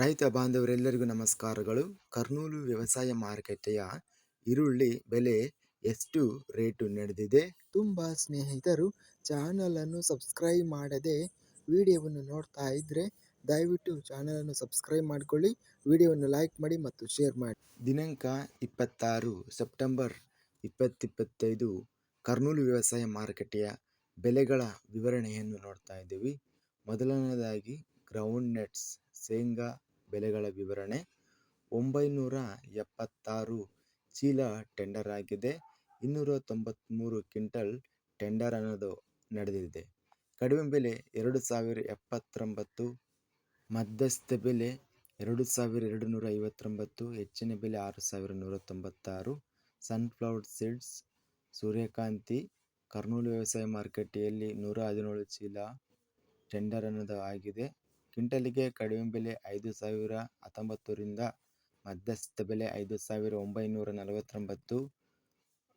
ರೈತ ಬಾಂಧವರೆಲ್ಲರಿಗೂ ನಮಸ್ಕಾರಗಳು. ಕರ್ನೂಲು ವ್ಯವಸಾಯ ಮಾರುಕಟ್ಟೆಯ ಈರುಳ್ಳಿ ಬೆಲೆ ಎಷ್ಟು ರೇಟು ನಡೆದಿದೆ? ತುಂಬ ಸ್ನೇಹಿತರು ಚಾನಲನ್ನು ಸಬ್ಸ್ಕ್ರೈಬ್ ಮಾಡದೆ ವಿಡಿಯೋವನ್ನು ನೋಡ್ತಾ ಇದ್ದರೆ ದಯವಿಟ್ಟು ಚಾನಲನ್ನು ಸಬ್ಸ್ಕ್ರೈಬ್ ಮಾಡಿಕೊಳ್ಳಿ. ವಿಡಿಯೋವನ್ನು ಲೈಕ್ ಮಾಡಿ ಮತ್ತು ಶೇರ್ ಮಾಡಿ. ದಿನಾಂಕ ಇಪ್ಪತ್ತಾರು ಸೆಪ್ಟೆಂಬರ್ ಇಪ್ಪತ್ತಿಪ್ಪತ್ತೈದು. ಕರ್ನೂಲು ವ್ಯವಸಾಯ ಮಾರುಕಟ್ಟೆಯ ಬೆಲೆಗಳ ವಿವರಣೆಯನ್ನು ನೋಡ್ತಾ ಇದ್ದೀವಿ. ಮೊದಲನೇದಾಗಿ ಗ್ರೌಂಡ್ ನೆಟ್ಸ್ ಶೇಂಗಾ ಬೆಲೆಗಳ ವಿವರಣೆ. ಒಂಬೈನೂರ ಎಪ್ಪತ್ತಾರು ಚೀಲ ಟೆಂಡರ್ ಆಗಿದೆ. ಇನ್ನೂರ ತೊಂಬತ್ತ್ಮೂರು ಕ್ವಿಂಟಲ್ ಟೆಂಡರ್ ಅನ್ನೋದು ನಡೆದಿದೆ. ಕಡಿಮೆ ಬೆಲೆ ಎರಡು ಸಾವಿರ ಎಪ್ಪತ್ತೊಂಬತ್ತು ಮಧ್ಯಸ್ಥ ಬೆಲೆ ಎರಡು ಸಾವಿರ ಎರಡು ನೂರ ಐವತ್ತೊಂಬತ್ತು ಹೆಚ್ಚಿನ ಬೆಲೆ ಆರು ಸಾವಿರ ನೂರ ತೊಂಬತ್ತಾರು ಸನ್ಫ್ಲವರ್ ಸೀಡ್ಸ್, ಸೂರ್ಯಕಾಂತಿ, ಕರ್ನೂಲು ವ್ಯವಸಾಯ ಮಾರುಕಟ್ಟೆಯಲ್ಲಿ ನೂರ ಹದಿನೇಳು ಚೀಲ ಟೆಂಡರ್ ಅನ್ನೋದು ಆಗಿದೆ. ಕ್ವಿಂಟಲಿಗೆ ಕಡಿಮೆ ಬೆಲೆ ಐದು ಸಾವಿರ, ಹತ್ತೊಂಬತ್ತರಿಂದ ಮಧ್ಯಸ್ಥ ಬೆಲೆ ಐದು ಸಾವಿರ ಒಂಬೈನೂರ ನಲವತ್ತೊಂಬತ್ತು,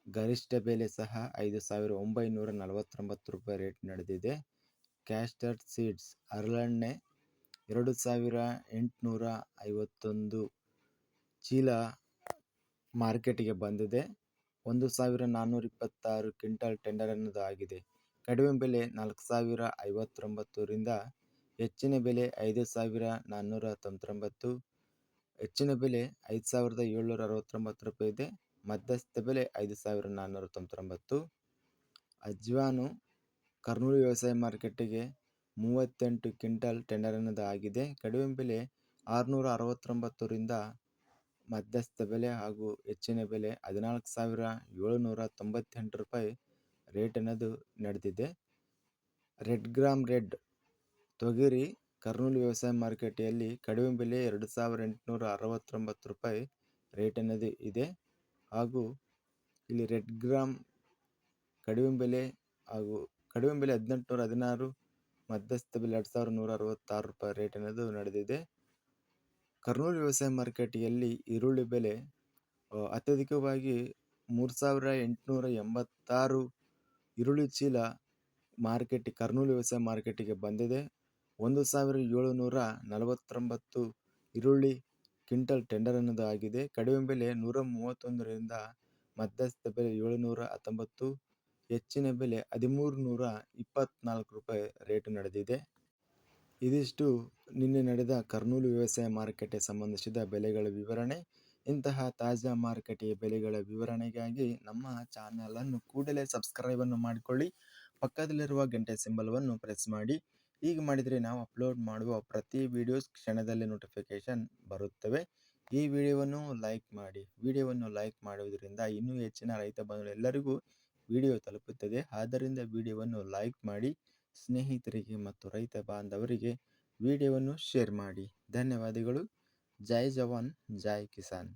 ಗರಿಷ್ಠ ಬೆಲೆ ಸಹ ಐದು ಸಾವಿರ ಒಂಬೈನೂರ ನಲವತ್ತೊಂಬತ್ತು ರೂಪಾಯಿ ರೇಟ್ ನಡೆದಿದೆ. ಕ್ಯಾಸ್ಟರ್ ಸೀಡ್ಸ್ ಹರಳೆಣ್ಣೆ ಎರಡು ಸಾವಿರ ಎಂಟುನೂರ ಐವತ್ತೊಂದು ಚೀಲ ಮಾರ್ಕೆಟಿಗೆ ಬಂದಿದೆ. ಒಂದು ಸಾವಿರ ನಾನ್ನೂರ ಇಪ್ಪತ್ತಾರು ಕ್ವಿಂಟಲ್ ಟೆಂಡರ್ ಅನ್ನೋದು ಆಗಿದೆ ಕಡಿಮೆ ಬೆಲೆ ನಾಲ್ಕು ಸಾವಿರ ಐವತ್ತೊಂಬತ್ತರಿಂದ ಹೆಚ್ಚಿನ ಬೆಲೆ ಐದು ಸಾವಿರ ನಾನ್ನೂರ ತೊಂಬತ್ತೊಂಬತ್ತು, ಹೆಚ್ಚಿನ ಬೆಲೆ ಐದು ಸಾವಿರದ ಏಳ್ನೂರ ಅರವತ್ತೊಂಬತ್ತು ರೂಪಾಯಿ ಇದೆ. ಮಧ್ಯಸ್ಥ ಬೆಲೆ ಐದು ಸಾವಿರ ನಾನ್ನೂರ ತೊಂಬತ್ತೊಂಬತ್ತು. ಅಜ್ವಾನು ಕರ್ನೂಲು ವ್ಯವಸಾಯ ಮಾರುಕಟ್ಟೆಗೆ ಮೂವತ್ತೆಂಟು ಕ್ವಿಂಟಲ್ ಟೆಂಡರ್ ಅನ್ನೋದು ಆಗಿದೆ. ಕಡಿಮೆ ಬೆಲೆ ಆರುನೂರ ಅರವತ್ತೊಂಬತ್ತರಿಂದ ಮಧ್ಯಸ್ಥ ಬೆಲೆ ಹಾಗೂ ಹೆಚ್ಚಿನ ಬೆಲೆ ಹದಿನಾಲ್ಕು ಸಾವಿರ ಏಳುನೂರ ತೊಂಬತ್ತೆಂಟು ರೂಪಾಯಿ ರೇಟ್ ಅನ್ನೋದು ನಡೆದಿದೆ. ರೆಡ್ ಗ್ರಾಮ್ ರೆಡ್ ತೊಗರಿ ಕರ್ನೂಲ್ ವ್ಯವಸಾಯ ಮಾರುಕಟ್ಟೆಯಲ್ಲಿ ಕಡಿಮೆ ಬೆಲೆ ಎರಡು ಸಾವಿರ ಎಂಟುನೂರ ಅರವತ್ತೊಂಬತ್ತು ರೂಪಾಯಿ ರೇಟ್ ಅನ್ನೋದು ಇದೆ. ಹಾಗೂ ಇಲ್ಲಿ ರೆಡ್ ಗ್ರಾಮ್ ಕಡಿಮೆ ಬೆಲೆ ಹಾಗೂ ಕಡಿಮೆ ಬೆಲೆ ಹದಿನೆಂಟುನೂರ ಹದಿನಾರು, ಮಧ್ಯಸ್ಥ ಬೆಲೆ ಎರಡು ಸಾವಿರದ ನೂರ ಅರವತ್ತಾರು ರೂಪಾಯಿ ರೇಟ್ ಅನ್ನೋದು ನಡೆದಿದೆ. ಕರ್ನೂಲ್ ವ್ಯವಸಾಯ ಮಾರುಕಟ್ಟೆಯಲ್ಲಿ ಈರುಳ್ಳಿ ಬೆಲೆ ಅತ್ಯಧಿಕವಾಗಿ ಮೂರು ಸಾವಿರ ಎಂಟುನೂರ ಎಂಬತ್ತಾರು ಈರುಳ್ಳಿ ಚೀಲ ಮಾರ್ಕೆಟ್, ಕರ್ನೂಲ್ ವ್ಯವಸಾಯ ಮಾರ್ಕೆಟಿಗೆ ಬಂದಿದೆ. ಒಂದು ಸಾವಿರ ಏಳುನೂರ ನಲವತ್ತೊಂಬತ್ತು ಈರುಳ್ಳಿ ಕ್ವಿಂಟಲ್ ಟೆಂಡರ್ ಅನ್ನೋದು ಆಗಿದೆ ಕಡಿಮೆ ಬೆಲೆ ನೂರ ಮೂವತ್ತೊಂದರಿಂದ ಮಧ್ಯಸ್ಥ ಬೆಲೆ ಏಳುನೂರ ಹತ್ತೊಂಬತ್ತು ಹೆಚ್ಚಿನ ಬೆಲೆ ಹದಿಮೂರು ನೂರ ಇಪ್ಪತ್ತ್ನಾಲ್ಕು ರೂಪಾಯಿ ರೇಟು ನಡೆದಿದೆ. ಇದಿಷ್ಟು. ನಿನ್ನೆ ನಡೆದ ಕರ್ನೂಲು ವ್ಯವಸಾಯ ಮಾರುಕಟ್ಟೆ ಸಂಬಂಧಿಸಿದ ಬೆಲೆಗಳ ವಿವರಣೆ. ಇಂತಹ ತಾಜಾ ಮಾರುಕಟ್ಟೆಯ ಬೆಲೆಗಳ ವಿವರಣೆಗಾಗಿ ನಮ್ಮ ಚಾನೆಲನ್ನು ಕೂಡಲೇ ಸಬ್ಸ್ಕ್ರೈಬನ್ನು ಮಾಡಿಕೊಳ್ಳಿ. ಪಕ್ಕದಲ್ಲಿರುವ ಗಂಟೆ ಸಿಂಬಲವನ್ನು ಪ್ರೆಸ್ ಮಾಡಿ. ಹೀಗೆ ಮಾಡಿದರೆ ನಾವು ಅಪ್ಲೋಡ್ ಮಾಡುವ ಪ್ರತಿ ವಿಡಿಯೋಸ್ ಕ್ಷಣದಲ್ಲಿ ನೋಟಿಫಿಕೇಷನ್ ಬರುತ್ತವೆ. ಈ ವಿಡಿಯೋವನ್ನು ಲೈಕ್ ಮಾಡಿ, ವಿಡಿಯೋವನ್ನು ಲೈಕ್ ಮಾಡುವುದರಿಂದ ಇನ್ನೂ ಹೆಚ್ಚಿನ ರೈತ ಬಂಧುಗಳೆಲ್ಲರಿಗೂ ವಿಡಿಯೋ ತಲುಪುತ್ತದೆ. ಆದ್ದರಿಂದ ವಿಡಿಯೋವನ್ನು ಲೈಕ್ ಮಾಡಿ, ಸ್ನೇಹಿತರಿಗೆ ಮತ್ತು ರೈತ ಬಾಂಧವರಿಗೆ ವಿಡಿಯೋವನ್ನು ಶೇರ್ ಮಾಡಿ. ಧನ್ಯವಾದಗಳು. ಜೈ ಜವಾನ್, ಜೈ ಕಿಸಾನ್.